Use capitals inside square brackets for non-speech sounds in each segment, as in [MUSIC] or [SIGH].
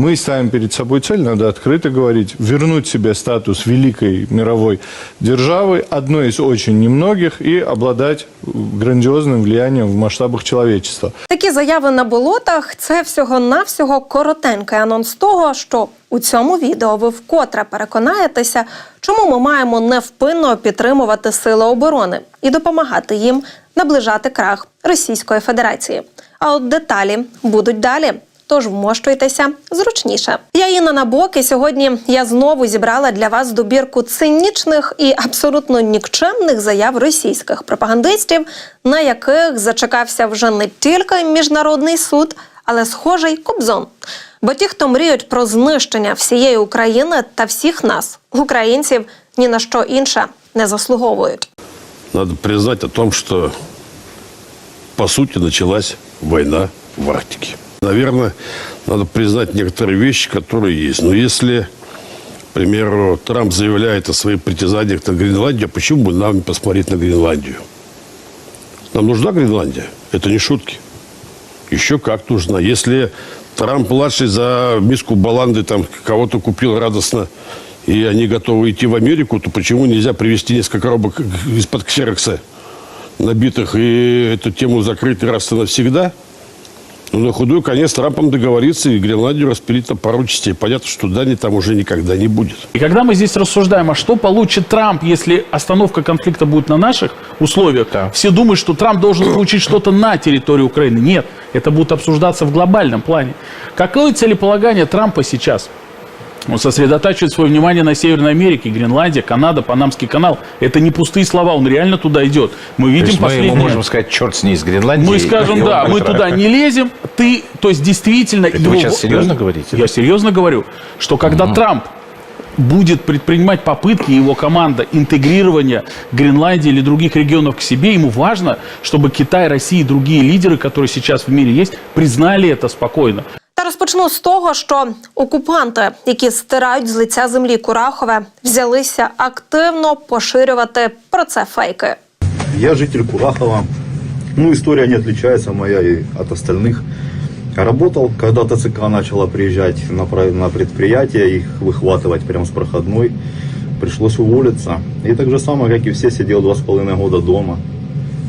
Мы ставим перед собой цель, надо открыто говорить, вернуть себе статус великой мировой державы, одной из очень немногих, и обладать грандиозным влиянием в масштабах человечества. Такі заяви на болотах це всього-навсього коротенький анонс того, що у цьому відео ви вкотре переконаєтеся, чому ми маємо невпинно підтримувати сили оборони і допомагати їм наближати крах Російської Федерації. А от деталі будуть далі. Тож вмощуйтеся зручніше. Я Інна Набок, і сьогодні я знову зібрала для вас добірку цинічних і абсолютно нікчемних заяв російських пропагандистів, на яких зачекався вже не тільки міжнародний суд, але схожий Кобзон. Бо ті, хто мріють про знищення всієї України та всіх нас, українців, ні на що інше не заслуговують. Надо признать о том, по сути началась война в Арктике. Наверное, надо признать некоторые вещи, которые есть. Но если, к примеру, Трамп заявляет о своих притязаниях на Гренландию, а почему бы нам не посмотреть на Гренландию? Нам нужна Гренландия? Это не шутки. Еще как нужна. Если Трамп-младший за миску баланды там кого-то купил радостно, и они готовы идти в Америку, то почему нельзя привезти несколько коробок из-под ксерокса набитых и эту тему закрыть раз и навсегда? Ну, на худой конец Трампом договориться и Гренландию распилить на пару частей. Понятно, что Дани там уже никогда не будет. И когда мы здесь рассуждаем, а что получит Трамп, если остановка конфликта будет на наших условиях, все думают, что Трамп должен получить что-то на территории Украины. Нет, это будет обсуждаться в глобальном плане. Какое целеполагание Трампа сейчас? Он сосредотачивает свое внимание на Северной Америке, Гренландия, Канада, Панамский канал. Это не пустые слова, он реально туда идет. Мы То видим есть мы ему последние... можем сказать, черт с ней, с Гренландии. Мы скажем, да, мы туда не лезем. Ты, то есть действительно... Это вы сейчас серьезно говорите? Я серьезно говорю, что когда Трамп будет предпринимать попытки его команда интегрирования Гренландии или других регионов к себе, ему важно, чтобы Китай, Россия и другие лидеры, которые сейчас в мире есть, признали это спокойно. Та розпочну з того, що окупанти, які стирають з лиця землі Курахове, взялися активно поширювати про це фейки. Я житель Курахова. Ну, история не отличается моя и от остальных. Работал, когда ТЦК начала приезжать на, про- на предприятие, их выхватывать прямо с проходной. Пришлось уволиться. И так же самое, как и все, сидел два с половиной года дома.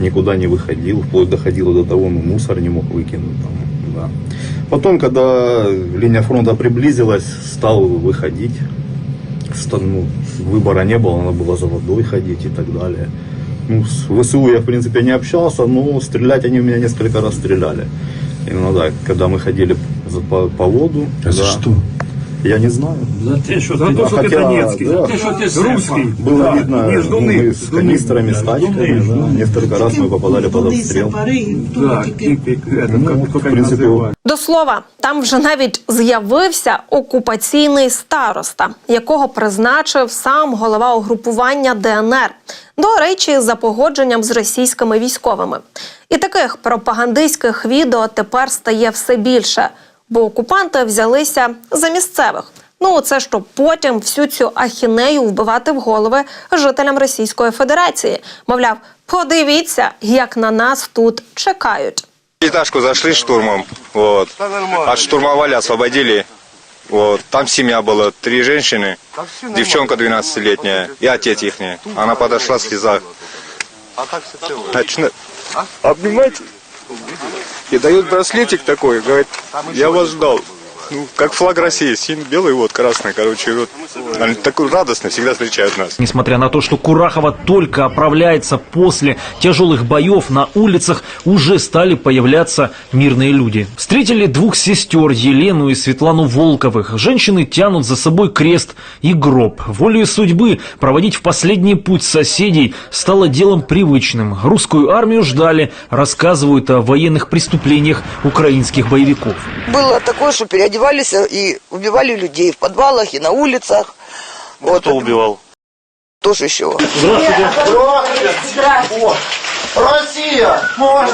Никуда не выходил, вплоть доходило до того, ну, мусор не мог выкинуть. Там, да. Потом, когда линия фронта приблизилась, стал выходить. Ста- ну, выбора не было, надо было за водой ходить и так далее. Ну, с ВСУ я, в принципе, не общался, но стрелять они в меня несколько раз стреляли. Именно, да, когда мы ходили по, по воду. А за да. что? Я не знаю. За те, що За ти, то, что ты Донецький, да. за те, що ти русський. Было Да, видно, ні, ну, мы с ждуни, канистрами, с ждуни, тачками, ждуни, да. Несколько раз мы попадали под обстрел. Так, тільки, это, Ну, как, в как принципе, називають. До слова, там вже навіть з'явився окупаційний староста, якого призначив сам голова угрупування ДНР. До речі, за погодженням з російськими військовими. І таких пропагандистських відео тепер стає все більше, бо окупанти взялися за місцевих. Ну, це щоб потім всю цю ахінею вбивати в голови жителям Російської Федерації. Мовляв, подивіться, як на нас тут чекають. Этажку зашли штурмом, вот, отштурмовали, освободили. Вот, там семья была, три женщины, девчонка 12-летняя и отец их. Она подошла в слезах. Начина- Обнимать и дают браслетик такой, говорит, я вас ждал. Ну, как флаг России, син белый, вот красный, короче, вот. Они такой радостно всегда встречают нас. Несмотря на то, что Курахова только оправляется после тяжелых боев, на улицах уже стали появляться мирные люди. Встретили двух сестер, Елену и Светлану Волковых. Женщины тянут за собой крест и гроб. Волею судьбы проводить в последний путь соседей стало делом привычным. Русскую армию ждали, рассказывают о военных преступлениях украинских боевиков. Было такое, что переодевались одевались э, и убивали людей в подвалах и на улицах. Да вот. Кто убивал? Тушащего. Здравствуйте. Здравствуйте. Здравствуйте. О, Россия! Ну, а?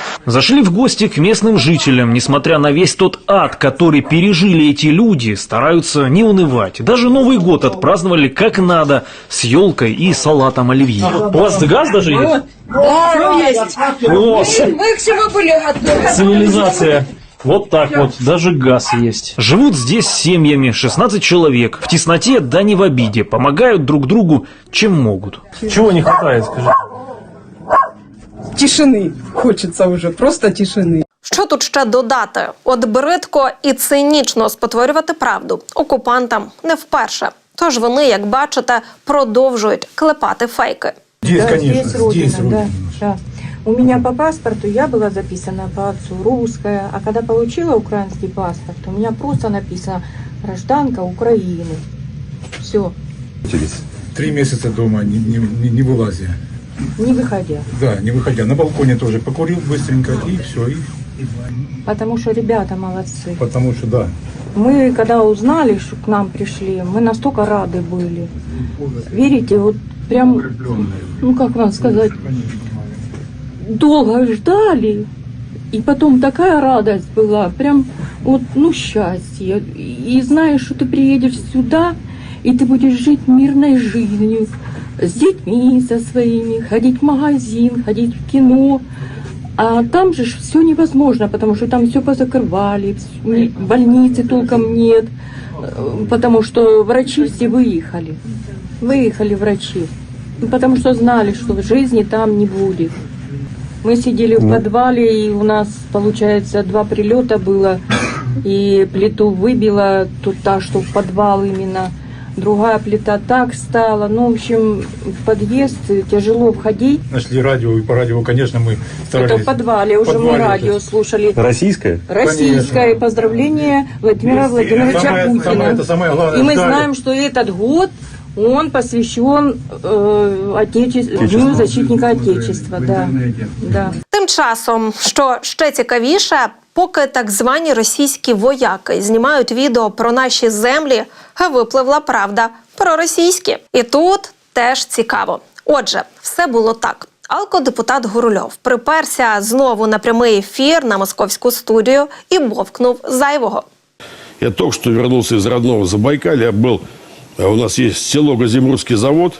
[LAUGHS] Зашли в гости к местным жителям. Несмотря на весь тот ад, который пережили эти люди, стараются не унывать. Даже Новый год отпраздновали как надо, с елкой и салатом оливье. У вас газ даже есть? Да, есть. О, Мы к всему были готовы. цивилизация. Вот так вот, даже газ есть. Живут здесь семьями, 16 человек. В тесноте, да не в обиде. Помогают друг другу, чем могут. Чего не хватает, скажи? Тишины хочется уже, просто тишины. Що тут ще додати? От бридко і цинічно спотворювати правду окупантам не вперше. Тож вони, як бачите, продовжують клепати фейки. Здесь, Да, конечно, здесь родина, здесь родина. да, да. У меня по паспорту я была записана по отцу русская, а когда получила украинский паспорт, у меня просто написано гражданка Украины. Все, Три месяца дома, не, не, не, не вылазя. Не выходя. Да, не выходя. На балконе тоже покурил быстренько и все. И, Потому что ребята молодцы. потому что, да. Мы, когда узнали, что к нам пришли, мы настолько рады были. Верите, вот прям, ну как вам сказать, долго ждали. И потом такая радость была, прям вот, ну, счастье. И, знаешь, что ты приедешь сюда, и ты будешь жить мирной жизнью, с детьми со своими, ходить в магазин, ходить в кино. А там же все невозможно, потому что там все позакрывали, вс- ни- больницы толком нет, э, потому что врачи все выехали. Выехали врачи, Ну, потому что знали, что жизни там не будет. Мы сидели в подвале, и у нас, получается, два прилета было, и плиту выбила тут та, что в подвал именно. Другая плита так стала. Ну, в общем, в подъезд тяжело входить. Нашли радио, и по радио, конечно, мы Это старались. в подвале уже мы подвале радио вот слушали. Российская? Российское поздравление Владимира Владимировича Самое- Путина. самое- это самое главное, И мы ждали. знаем, что этот год он посвящен э, Отече- Дню защитника Отечества. Да. Да. Тим часом, що ще цікавіше, поки так звані російські вояки знімають відео про наші землі, випливла правда про російські. І тут теж цікаво. Отже, все було так. Алкодепутат Гурульов приперся знову на прямий ефір на московську студію і бовкнув зайвого. Я только что вернулся из родного Забайкалья, был, а у нас есть село Газимурский завод.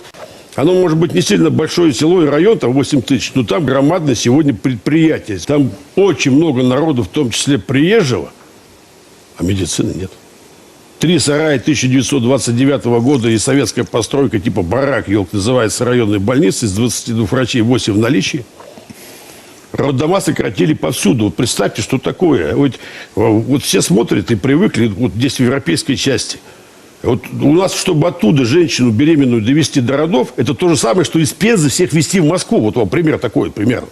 Оно может быть не сильно большое село и район, там 8 тысяч, но там громадное сегодня предприятие. Там очень много народу, в том числе приезжего, а медицины нет. Три сарая 1929 года и советская постройка типа барак, елка называется районной больницы, из 22 врачей 8 в наличии. Роддома сократили повсюду. Вот представьте, что такое. Вот, вот все смотрят и привыкли, вот здесь в европейской части. Вот у нас, чтобы оттуда женщину беременную довести до родов, это то же самое, что из Пензы всех везти в Москву. Вот вам пример такой, пример.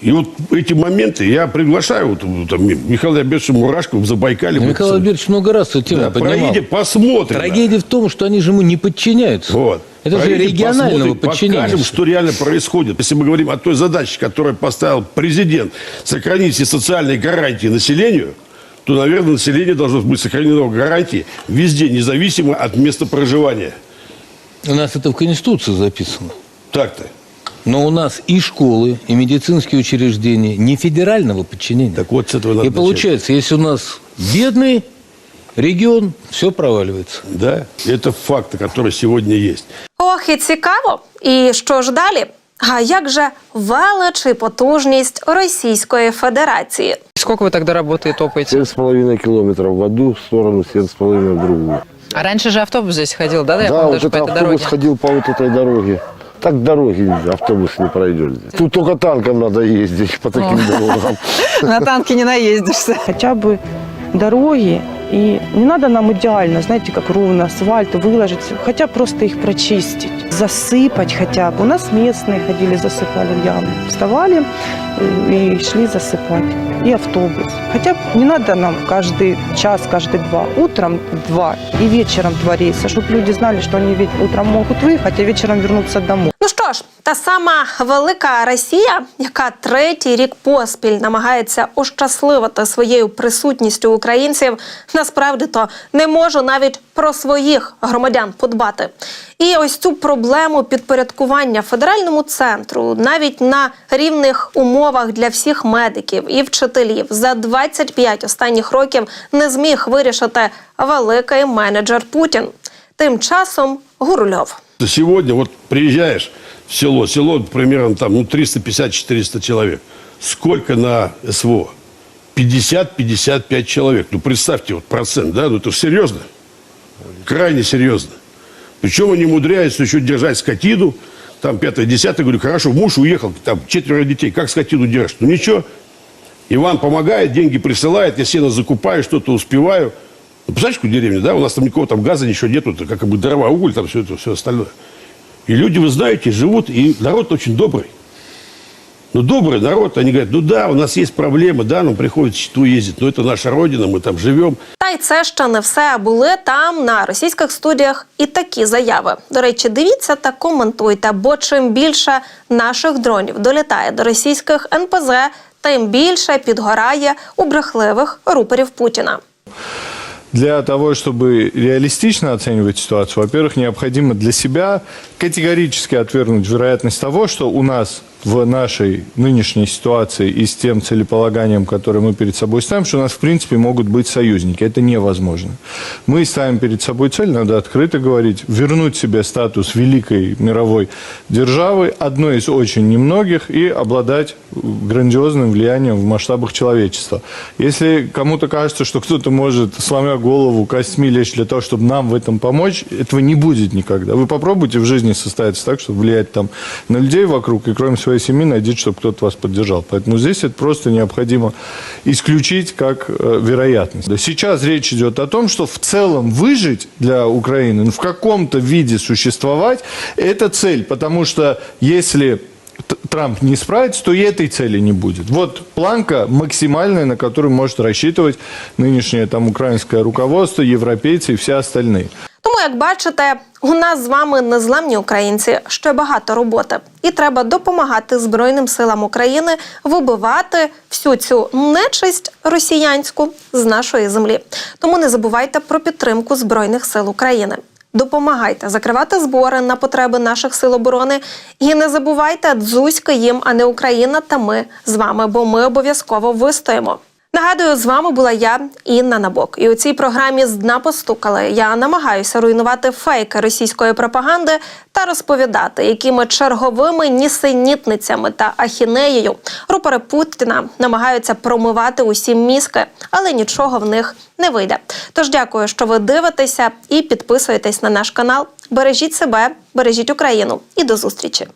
И вот эти моменты я приглашаю вот, там, Михаила Альбертовича Мурашкова в Забайкале. Михаил Альбертович много раз эту тему Да, поднимал. проедем, посмотрим. Трагедия в том, что они же ему не подчиняются. Вот. Это же регионального подчинения. Покажем, что реально происходит. Если мы говорим о той задаче, которую поставил президент, сохранить все социальные гарантии населению, то, наверное, население должно быть сохранено гарантии везде, независимо от места проживания. У нас это в Конституции записано. Так-то. Но у нас и школы, и медицинские учреждения не федерального подчинения. Так вот, с этого надо И получается, если у нас бедный регион, все проваливается. начать. Да, это факт, который сегодня есть. Ох, і цікаво. І що ж далі? А як же велич і потужність Російської Федерації? Сколько вы тогда работы топаете? 7,5 километров в одну сторону, 7,5 в другую. А раньше же автобус здесь ходил, да? Я да, помню, вот даже это по этой автобус дороге. ходил по вот этой дороге. Так дороги автобус не пройдет здесь. Тут только танком надо ездить по таким дорогам. [LAUGHS] На танке не наездишься. хотя бы дороги. И не надо нам идеально, знаете, как ровно асфальт выложить, хотя просто их прочистить, засыпать хотя бы. У нас местные ходили, засыпали в ямы. Вставали э, и шли засыпать. И автобус. Хотя бы не надо нам каждый час, каждый два. Утром два и вечером два рейса, чтобы люди знали, что они ведь утром могут выехать, а вечером вернуться домой. Ну що ж, та сама велика Росія, яка третій рік поспіль намагається ощасливити своєю присутністю українців, насправді то не може навіть про своїх громадян подбати. І ось цю проблему підпорядкування федеральному центру навіть на рівних умовах для всіх медиків і вчителів за 25 останніх років не зміг вирішити великий менеджер Путін. Тим часом Гурульов. Сегодня вот приезжаешь село. Село примерно там ну, 350-400 человек. Сколько на СВО? 50-55 человек. Ну, представьте, вот процент, да? Ну, это серьезно. Крайне серьезно. Причем они умудряются еще держать скотину. Там пятое, десятое. Говорю, хорошо, муж уехал, там четверо детей. Как скотину держишь? Ну, ничего. Иван помогает, деньги присылает, я сено закупаю, что-то успеваю. Ну, представляешь, какую деревню, да? У нас там никакого там газа ничего нету, это как бы дрова, уголь, там все это, все остальное. И люди, вы знаете, живут, и народ очень добрый. Ну, добрый народ, они говорят, ну да, у нас есть проблемы, да, нам приходится счету ездить, но это наша родина, мы там живем. Та й це ще не все. Були там на російських студіях і такі заяви. До речі, дивіться та коментуйте, бо чим більше наших дронів долітає до російських НПЗ, тим більше підгорає у брехливих рупорів Путіна. Для того, чтобы реалистично оценивать ситуацию, во-первых, необходимо для себя категорически отвергнуть вероятность того, что у нас в нашей нынешней ситуации и с тем целеполаганием, которое мы перед собой ставим, что у нас, в принципе, могут быть союзники. Это невозможно. Мы ставим перед собой цель, надо открыто говорить, вернуть себе статус великой мировой державы, одной из очень немногих, и обладать грандиозным влиянием в масштабах человечества. Если кому-то кажется, что кто-то может, сломя голову, костьми лечь для того, чтобы нам в этом помочь, этого не будет никогда. Вы попробуйте в жизни состояться так, чтобы влиять там на людей вокруг, и кроме своей семьи найдите, чтобы кто-то вас поддержал. Поэтому здесь это просто необходимо исключить как э, вероятность. Да, Сейчас речь идет о том, что в целом выжить для Украины, ну, в каком-то виде существовать, это цель. Потому что если Т- Трамп не справится, то и этой цели не будет. Вот планка максимальная, на которую может рассчитывать нынешнее там украинское руководство, европейцы и все остальные. Тому, як бачите, у нас з вами незламні українці, ще багато роботи, і треба допомагати Збройним силам України вибивати всю цю нечисть росіянську з нашої землі. Тому не забувайте про підтримку Збройних сил України. Допомагайте закривати збори на потреби наших сил оборони. І не забувайте дзузька їм, а не Україна та ми з вами, бо ми обов'язково вистоїмо. Нагадую, з вами була я, Інна Набок. І у цій програмі з дна постукали. Я намагаюся руйнувати фейки російської пропаганди та розповідати, якими черговими нісенітницями та ахінеєю рупори Путіна намагаються промивати усім мізки, але нічого в них не вийде. Тож дякую, що ви дивитеся і підписуєтесь на наш канал. Бережіть себе, бережіть Україну і до зустрічі.